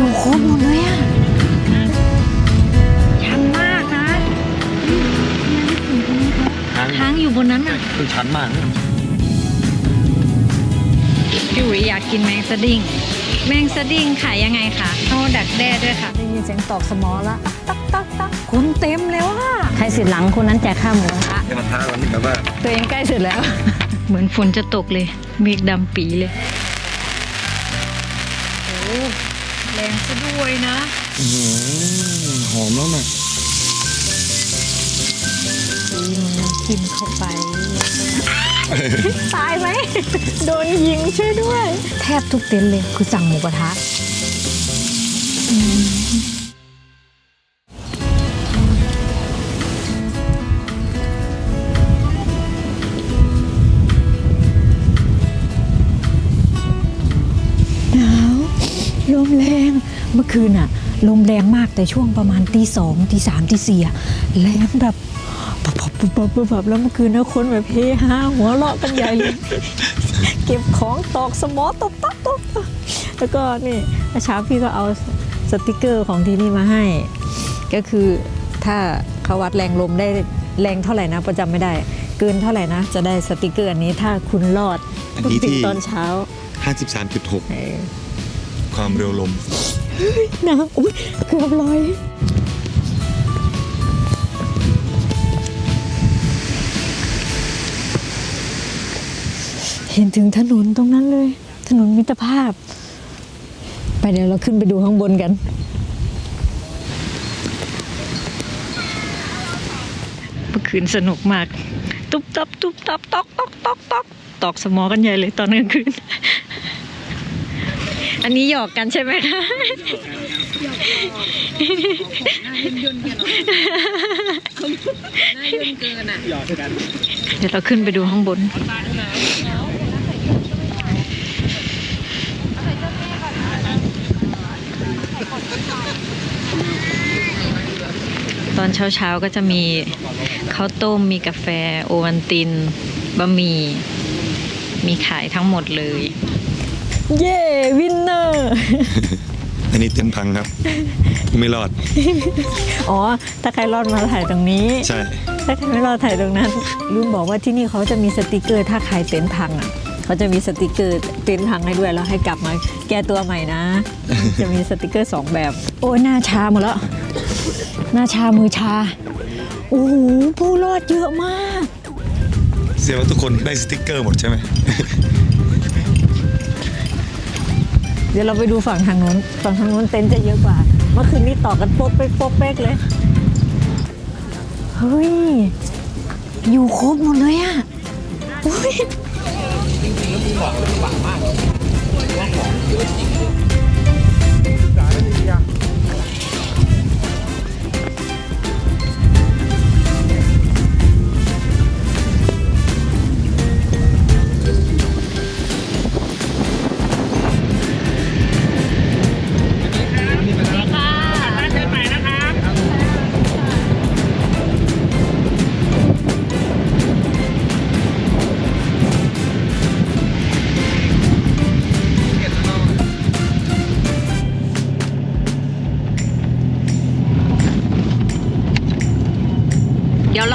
อยู่ครบหมดเลยอะชันมากนะค้างค้างอยู่บนนั้นอะคือชันมากนะพี่อุ๋ยอยากกินแมงสดิ้ง แมงสดิ้งขายยังไงคะเอาดักแด้ด้วยค่ะได้ยินเสียงตอกสมอละตักตักตักคนเต็มแล้วอะใครสิทธิ์หลังคนนั้นแจกข้าวหมูกระทะในกระทะมันแบบว่า ตัวเองใกล้เสร็จแล้ว เหมือนฝนจะตกเลย เมฆดำปีเลย โอ้ แรงซะด้วยนะ อื้อหือหอมแล้วนะกินเข้าไป ตายไหม โดนยิงช่วยด้วย แทบทุกเต็นท์เลยคือสั่งหมูกระทะหน แรง เมื่อคืนอะลมแรงมากแต่ช่วงประมาณตีสองตีสามตีสี่อะแรงแบบปับปับปับปับปับปับแล้วเมื่อคืนนะคนแบบเฮฮาหัวเราะกันใหญ่เลย เก็บของตอกสมอตบตับตบแล้วก็นี่เช้าพี่ก็เอาสติกเกอร์ของที่นี่มาให้ ก็คือถ้าเขาวัดแรงลมได้แรงเท่าไหร่นะประจำไม่ได้ เกินเท่าไหร่นะ จะได้สติกเกอร์อันนี้ถ้าคุณรอดอันนี้ที่ตอนเช้า 53.6 ความเร็วลมน้ำอุ้ยเกือบลอย เห็นถึงถนนตรงนั้นเลย ถนนมิตรภาพ ไปเดี๋ยวเราขึ้นไปดูข้างบนกัน เมื่อคืนสนุกมาก ตุ๊บตับตุ๊บตับตอกตอกตอกตอกตอกสมอกันใหญ่เลยตอนกลางคืน อันนี้หยอกกันใช่ไหมคะเดี๋ยวเราขึ้นไปดูข้างบน ตอนเช้าๆก็จะมีข้าวต้มมีกาแฟ โอวัลตินบะหมี่มีขายทั้งหมดเลย เย้วินเนอร์ อันนี้เต็นท์พังครับ ไม่รอด อ๋อ ถ้าใครรอดมาถ่ายตรงนี้ ใช่ ถ้าใครไม่รอดถ่ายตรงนั้นลุงบอกว่าที่นี่เขาจะมีสติกเกอร์ ถ้าใครเต็นท์พังอะเขาจะมีสติกเกอร์เต็นท์พังให้ด้วยแล้วให้กลับมาแก้ตัวใหม่นะ จะมีสติกเกอร์สองแบบ โอ้ยหน้าชาหมดแล้ว หน้าชามือชา โอ้โหผู้รอดเยอะมาก เสียว่าทุกคนได้สติกเกอร์หมดใช่ไหม เดี๋ยวเราไปดูฝั่งทางนู้น ฝั่งทางนู้นเต็นท์จะเยอะกว่า เมื่อคืนนี้ต่อกันโป๊กเป๊กโป๊กเป๊กเลย เฮ้ย อยู่ครบหมดเลยอะอุ้ยเดี๋ยวเรา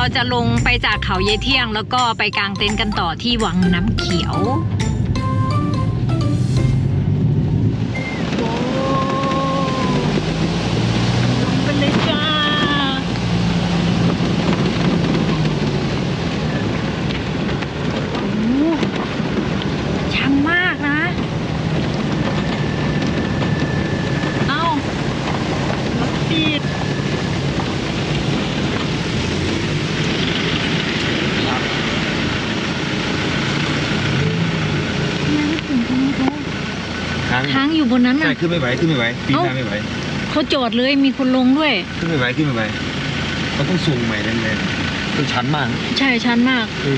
จะลงไปจากเขาเยเที่ยง แล้วก็ไปกางเต็นท์กันต่อที่วังน้ำเขียว ลงไปเลยจ้า โอ้โหชันมากนะ เอ้ารถติด ค้าง ค้างอยู่บนนั้น ใช่ น่ะ ขึ้นไม่ไหวขึ้นไม่ไหวปีนหน้าไม่ไหวเขาจอดเลยมีคนลงด้วย ขึ้นไม่ไหวขึ้นไม่ไหวเราต้องสูงใหม่แรงๆคือชันมาก ใช่ชันมากคือ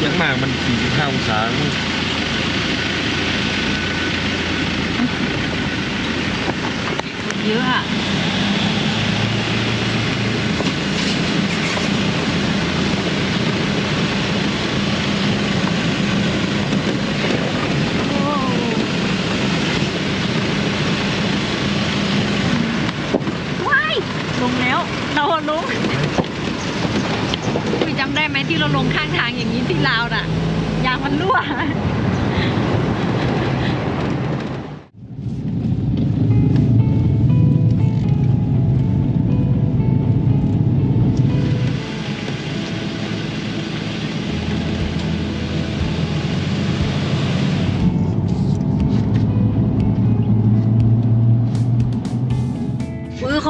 เยอะมากมัน45องศาเยอะอะ ลงแล้ว เราลงคุยจำได้ไหมที่เราลงข้างทางอย่างนี้ที่ลาวน่ะยางมันรั่ว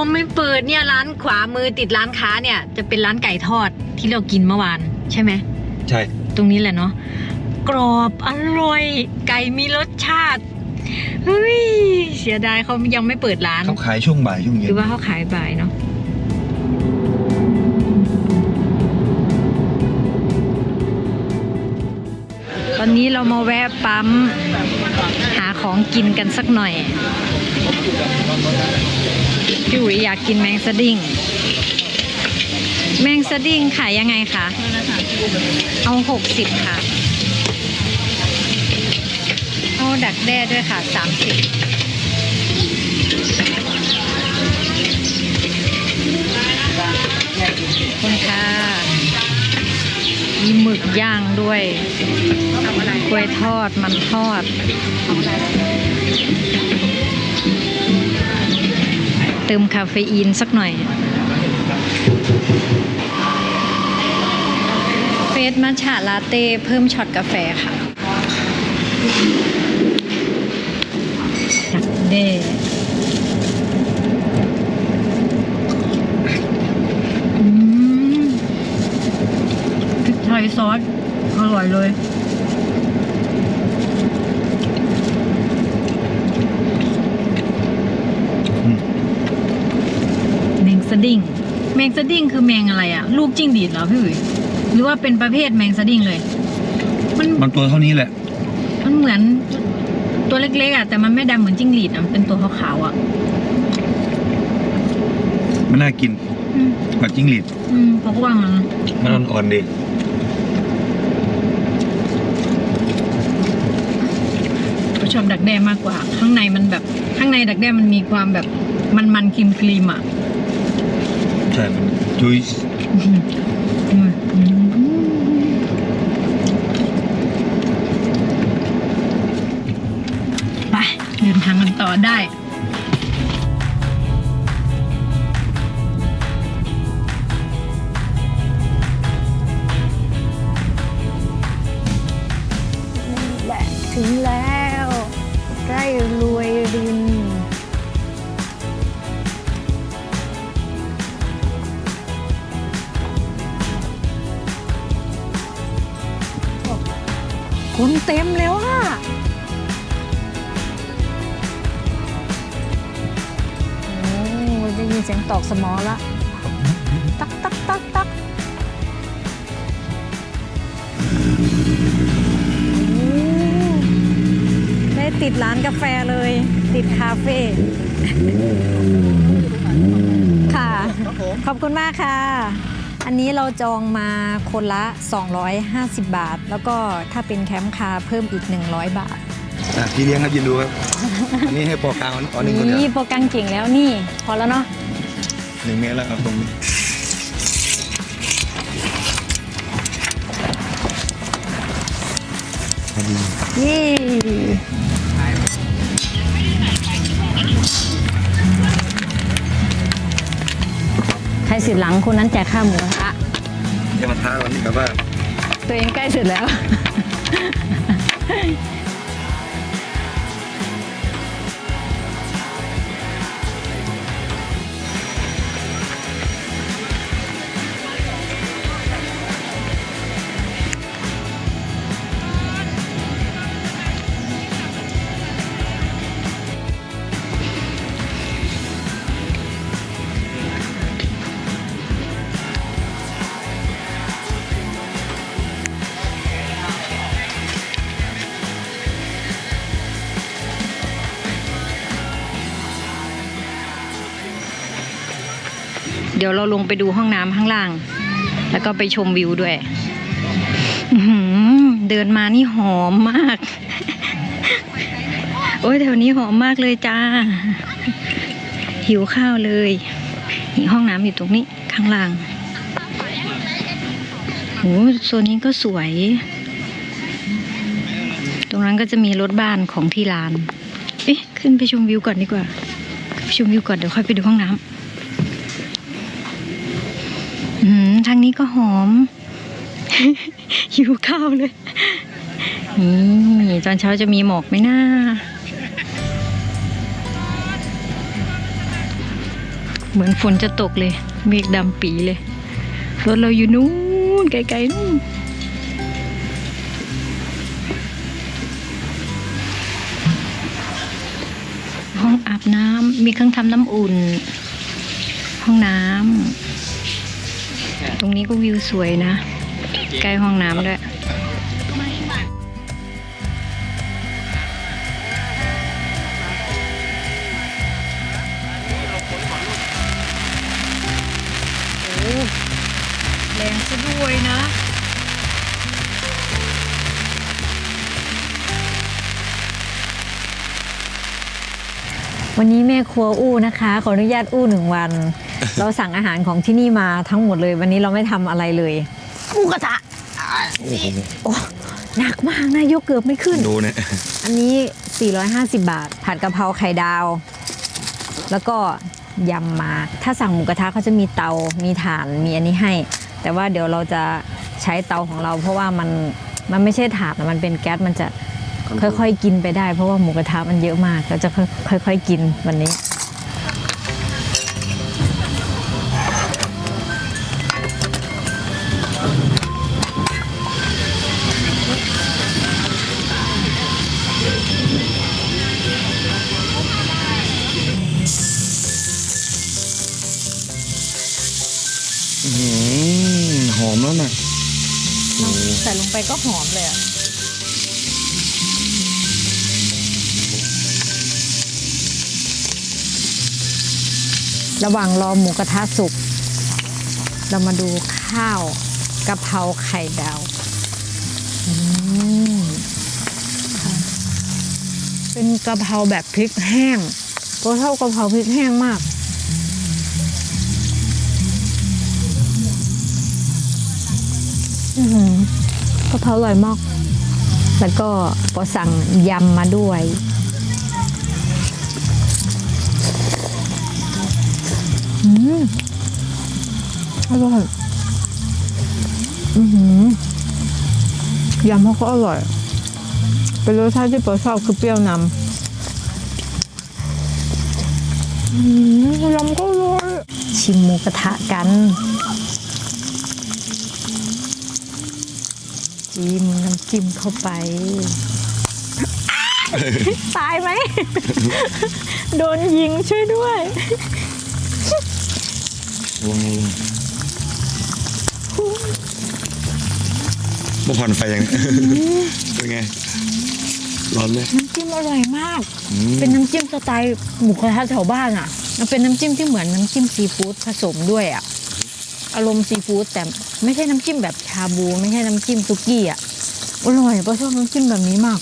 เขาไม่เปิดเนี่ยร้านขวามือติดร้านค้าเนี่ย จะเป็นร้านไก่ทอดที่เรากินเมื่อวานใช่ไหมใช่ ตรงนี้แหละเนาะกรอบอร่อย ไก่มีรสชาติเฮ้ยเสียดายเขายังไม่เปิดร้านเขาขายช่วงบ่ายช่วงหเย็รือนว่าเขาขายบ่ายเนาะตอนนี้เรามาแวะปั๊มหา ของกินกันสักหน่อยพี่อุ๋ยอยากกินแมงสดิ้งแมงสดิ้งขายยังไงคะเอาหกสิบค่ะ เอาดักแด้ด้วยค่ะสามสิบคุณค่ะ มีหมึกย่างด้วยกล้วยทอดมันทอด เติมคาเฟอีนสักหน่อย เฟสมัชฉะลาเต้เพิ่มช็อตกาแฟค่ะเด้อืมพริกไทย ซอส อร่อยเลย แมงสดิ้ง แมงสดิ้งคือแมงอะไรอะลูกจิ้งหรีดเหรอพี่อุ๋ยหรือว่าเป็นประเภทแมงสดิ้งเลย มันมันตัวเท่านี้แหละ มันเหมือนตัวเล็กๆอะแต่มันไม่ดำเหมือนจิ้งหรีดอะมันเป็นตัวขาวๆอะมันน่ากินอืม กว่าจิ้งหรีดอืมเพราะว่ามันมันอ่อนๆดี ผม ชอบดักแด้มากกว่า ข้างในมันแบบ ข้างในดักแด้มันมีความแบบมันๆครีมครีมๆอะใช่มันจุยส์ไปเดินทางกันต่อได้ เสียงตอกสมอละ ตักตักตักตักโอ้ได้ติดร้านกาแฟเลย ติดคาเฟ่ค่ะ ขอบคุณมากค่ะ อันนี้เราจองมาคนละ 250 บาท แล้วก็ถ้าเป็นแคมป์คาร์เพิ่มอีก 100 บาทอะพี่เลี้ยงครับยินดูครับ อันนี้ให้ปอกลางอ๋อหนึ่งคนเดียวนี่โปรแกรมเก่งแล้วนี่ พอแล้วเนาะ หนึ่งเมตรแล้วครับตรงนี้พอดียี่ใครสิทธิ์หลังคนนั้นแจกค่าหมูกระทะจะมาท้าวันนี้กับว่า ตัวเองใกล้เสร็จแล้ว เดี๋ยวเราลงไปดูห้องน้ำข้างล่าง แล้วก็ไปชมวิวด้วยเดินมานี่หอมมาก โอ้ยแถวนี้หอมมากเลยจ้า หิวข้าวเลยนี่ห้องน้ำอยู่ตรงนี้ข้างล่างโอ้โซนนี้ก็สวย ตรงนั้นก็จะมีรถบ้านของที่ร้าน เอ๊ะ ขึ้นไปชมวิวก่อนดีกว่าไปชมวิวก่อนเดี๋ยวค่อยไปดูห้องน้ำ ทางนี้ก็หอม หิวข้าวเลย นี่ตอนเช้าจะมีหมอกไหมนะเหมือนฝนจะตกเลย เมฆดำปีเลย รถเราอยู่นู้นไกลๆนู้นห้องอาบน้ำมีเครื่องทำน้ำอุ่น ห้องน้ำ ตรงนี้ก็วิวสวยนะ ใกล้ห้องน้ำด้วยโอ้แรงซะด้วยนะวันนี้แม่ครัวอู้นะคะ ขออนุญาตอู้หนึ่งวัน เราสั่งอาหารของที่นี่มาทั้งหมดเลย วันนี้เราไม่ทำอะไรเลยหมูกระทะโอ้โหโอ้หนักมากนะยกเกือบไม่ขึ้น ดูเนี่ย อันนี้ 450 บาท ผัดกะเพราไข่ดาว แล้วก็ยำมา ถ้าสั่งหมูกระทะเขาจะมีเตา มีถ่าน มีอันนี้ให้ แต่ว่าเดี๋ยวเราจะใช้เตาของเรา เพราะว่ามัน มันไม่ใช่ถ่านอะมันเป็นแก๊ส มันจะค่อยๆกินไปได้ เพราะว่าหมูกระทะมันเยอะมาก เราจะค่อยๆกินวันนี้ เลยอะระหว่างรอหมูกระทะสุก เรามาดูข้าวกะเพราไข่ดาวเป็นกะเพราแบบพริกแห้งก็เท่ากะเพราพริกแห้งมาก อื กะเพราอร่อยมาก แล้วก็พอสั่งยำมาด้วย อืมอร่อยอือหือยำเขาก็อร่อย เป็นรสชาติที่ปอชอบคือเปรี้ยวนำอืมยำก็อร่อย ชิมหมูกระทะกัน จิ้มน้ำจิ้มเข้าไป ตายไหม โดนยิงช่วยด้วยวงลงบ่ผ่อนไฟยังเนี่ยเป็นไง ร้อนไหมน้ำจิ้มอร่อยมากอืมเป็นน้ำจิ้มสไตล์หมูกระทะแถวบ้านอะ มันเป็นน้ำจิ้มที่เหมือนน้ำจิ้มซีฟู้ดผสมด้วยอะ อารมณ์ซีฟู้ดแต่ไม่ใช่น้ำจิ้มแบบชาบู ไม่ใช่น้ำจิ้มซุกี้อะอร่อยป้าชอบน้ำจิ้มแบบนี้มาก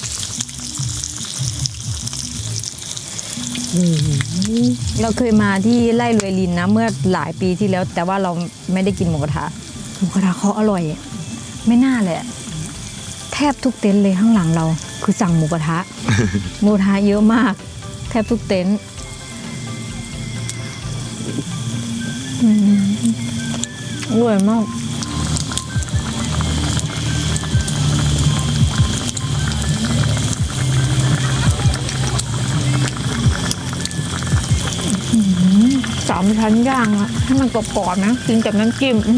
เราเคยมาที่ไร่รวยลินนะเมื่อหลายปีที่แล้ว แต่ว่าเราไม่ได้กินหมูกระทะหมูกระทะเขาอร่อย ไม่น่าเลยอะแทบทุกเต็นท์เลยข้างหลังเรา คือสั่งหมูกระทะหมูกระทะเยอะมาก แทบทุกเต็นท์ อร่อยมากสามชั้นย่างอะให้มันกรอบๆนะกินกับน้ำจิ้ม อื